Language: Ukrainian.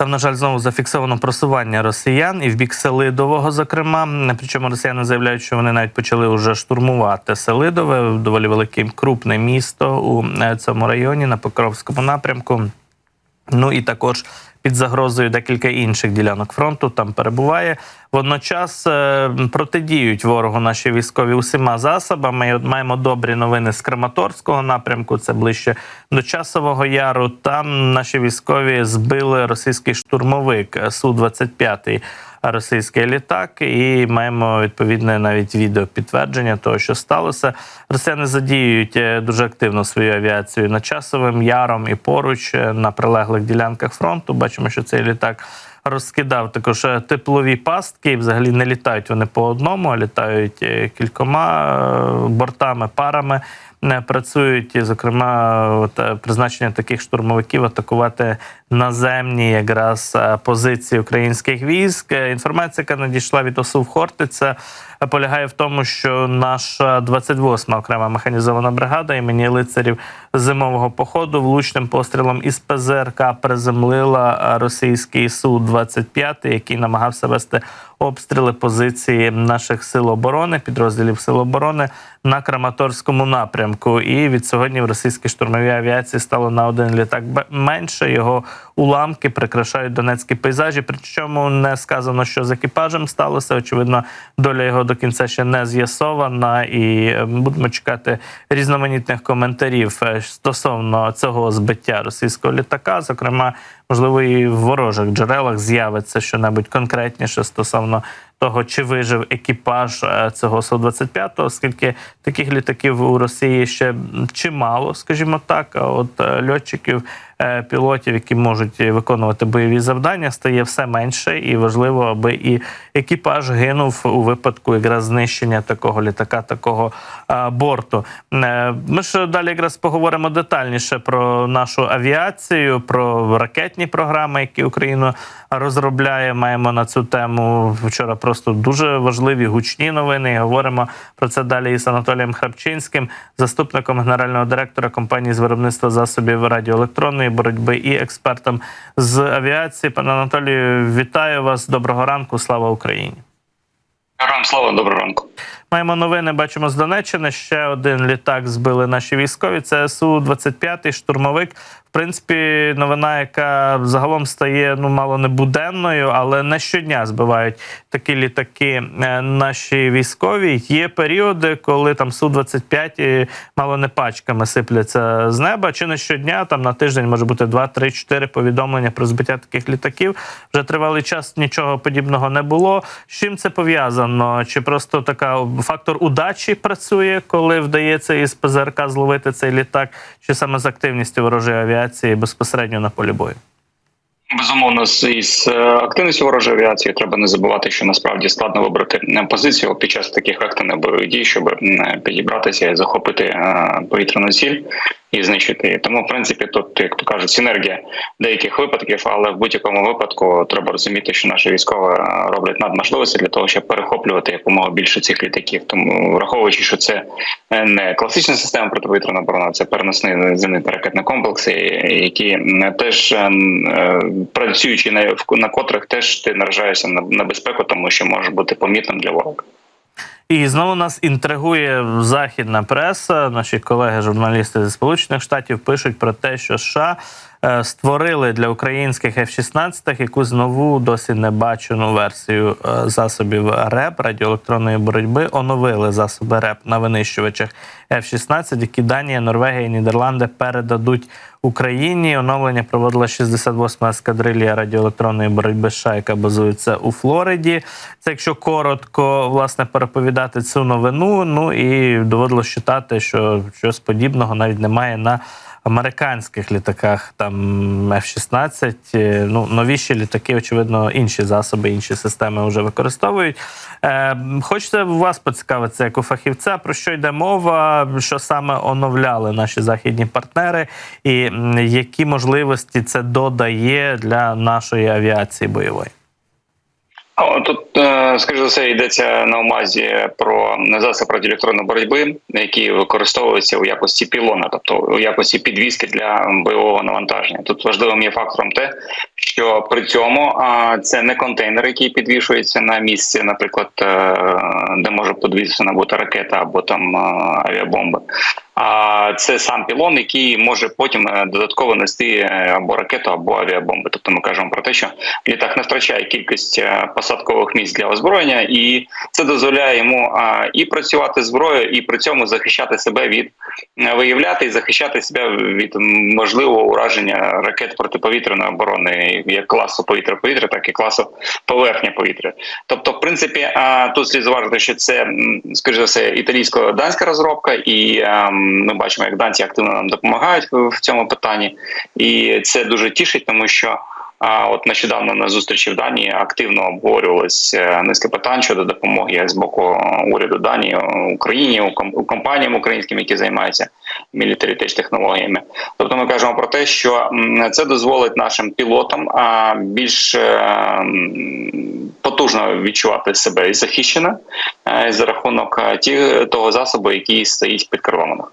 Там, на жаль, знову зафіксовано просування росіян і в бік Селидового, зокрема. Причому росіяни заявляють, що вони навіть почали вже штурмувати Селидове, доволі велике крупне місто у е, цьому районі на Покровському напрямку. Ну і також під загрозою декілька інших ділянок фронту там перебуває. Водночас е, протидіють ворогу наші військові усіма засобами. От маємо добрі новини з Краматорського напрямку. Це ближче до часового яру. Там наші військові збили російський штурмовик су 25 російський літак, і маємо відповідне навіть відео підтвердження того, що сталося. Росіяни задіюють е, дуже активно свою авіацію на часовим яром і поруч е, на прилеглих ділянках фронту. Бачимо, що цей літак. Розкидав також е, теплові пастки. Взагалі не літають вони по одному, а літають кількома бортами, парами. Не працюють, і, зокрема, от, е, призначення таких штурмовиків атакувати наземні якраз е, позиції українських військ. Е, Інформація, яка надійшла від ОСУ в Хортиця, полягає в тому, що наша 28-ма окрема механізована бригада імені лицарів зимового походу влучним пострілом із ПЗРК приземлила російський су 25 який намагався вести обстріли позиції наших сил оборони, підрозділів сил оборони на Краматорському напрямку. І від сьогодні в російській штурмовій авіації стало на один літак менше. Його уламки прикрашають донецькі пейзажі. Причому не сказано, що з екіпажем сталося. Очевидно, доля його до кінця ще не з'ясована, і е, будемо чекати різноманітних коментарів е, стосовно цього збиття російського літака. Зокрема, можливо, і в ворожих джерелах з'явиться щонебудь конкретніше стосовно вона того, чи вижив екіпаж е, цього Су-25, оскільки таких літаків у Росії ще чимало, скажімо так. А от е, льотчиків, е, пілотів, які можуть виконувати бойові завдання, стає все менше, і важливо, аби і екіпаж гинув у випадку якраз знищення такого літака, такого борту. Ми ж далі якраз поговоримо детальніше про нашу авіацію, про ракетні програми, які Україна розробляє. Маємо на цю тему вчора просто дуже важливі гучні новини. І говоримо про це далі із Анатолієм Храпчинським, заступником генерального директора компанії з виробництва засобів радіоелектронної боротьби і експертом з авіації. Пане Анатолію, вітаю вас. Доброго ранку. Слава Україні. Рам слава, доброго ранку. Маємо новини. Бачимо з Донеччини. Ще один літак збили наші військові. Це су 25 штурмовик. В принципі, новина, яка загалом стає ну мало не буденною, але не щодня збивають такі літаки е, наші військові. Є періоди, коли там су 25 і мало не пачками сипляться з неба. Чи не щодня там на тиждень може бути 2, 3, 4 повідомлення про збиття таких літаків. Вже тривалий час нічого подібного не було. З чим це пов'язано? Чи просто така фактор удачі працює, коли вдається із ПЗРК зловити цей літак, чи саме з активністю ворожої авіації безпосередньо на полі бою? Безумовно, з е, активністю ворожої авіації треба не забувати, що насправді складно вибрати е, позицію під час таких активних бойових дій, щоб м, підібратися і захопити е, повітряну ціль і знищити її. Тому, в принципі, тут, як то кажуть, синергія деяких випадків, але в будь-якому випадку треба розуміти, що наші військові е, роблять надможливості для того, щоб перехоплювати якомога більше цих літаків. Тому враховуючи, що це е, не класична система протиповітряної оборони, це переносний наземний ракетний комплекси, які теж е, працюючи на котрих теж ти наражаєшся на, на безпеку, тому що може бути помітним для ворога. І знову нас інтригує західна преса. Наші колеги-журналісти зі Сполучених Штатів пишуть про те, що США створили для українських F-16 якусь нову, досі небачену версію е, засобів РЕП радіоелектронної боротьби. Оновили засоби РЕП на винищувачах F-16, які Данія, Норвегія і Нідерланди передадуть Україні. Оновлення проводила 68-ма ескадрилія радіоелектронної боротьби США, яка базується у Флориді. Це якщо коротко власне переповідати цю новину. Ну і доводилось читати, що щось подібного навіть немає на американських літаках. Там F-16, е, ну новіші літаки, очевидно, інші засоби, інші системи вже використовують. Е, хочеться вас поцікавитися, як у фахівця, про що йде мова, що саме оновляли наші західні партнери, і які можливості це додає для нашої авіації бойової. Тут, е, скоріш за все, йдеться на увазі про засіб радіоелектронної боротьби, які використовуються у якості пілона, тобто у якості підвіски для бойового навантаження. Тут важливим є фактором те, що при цьому а, це не контейнер, який підвішується на місці, наприклад, е, де може підвішена бути ракета або там е, авіабомба. А це сам пілон, який може потім е, додатково нести е, або ракету, або авіабомби. Тобто ми кажемо про те, що літак не втрачає кількість е, посадкових місць для озброєння, і це дозволяє йому і працювати зброєю, і при цьому захищати себе від виявляти і захищати себе від можливого ураження ракет протиповітряної оборони, як класу повітря-повітря, так і класу поверхня повітря. Тобто, в принципі, тут слід зважити, що це за все італійсько-данська розробка, і а, м, ми бачимо, як данці активно нам допомагають в цьому питанні, і це дуже тішить, тому що. А от нещодавно на зустрічі в Данії активно обговорювалось е, низка питань щодо допомоги з боку уряду Данії Україні у компаніям українським, які займаються мілітарі теж технологіями. Тобто ми кажемо про те, що це дозволить нашим пілотам більш е, потужно відчувати себе і захищено е, за рахунок того засобу, який стоїть під кермом.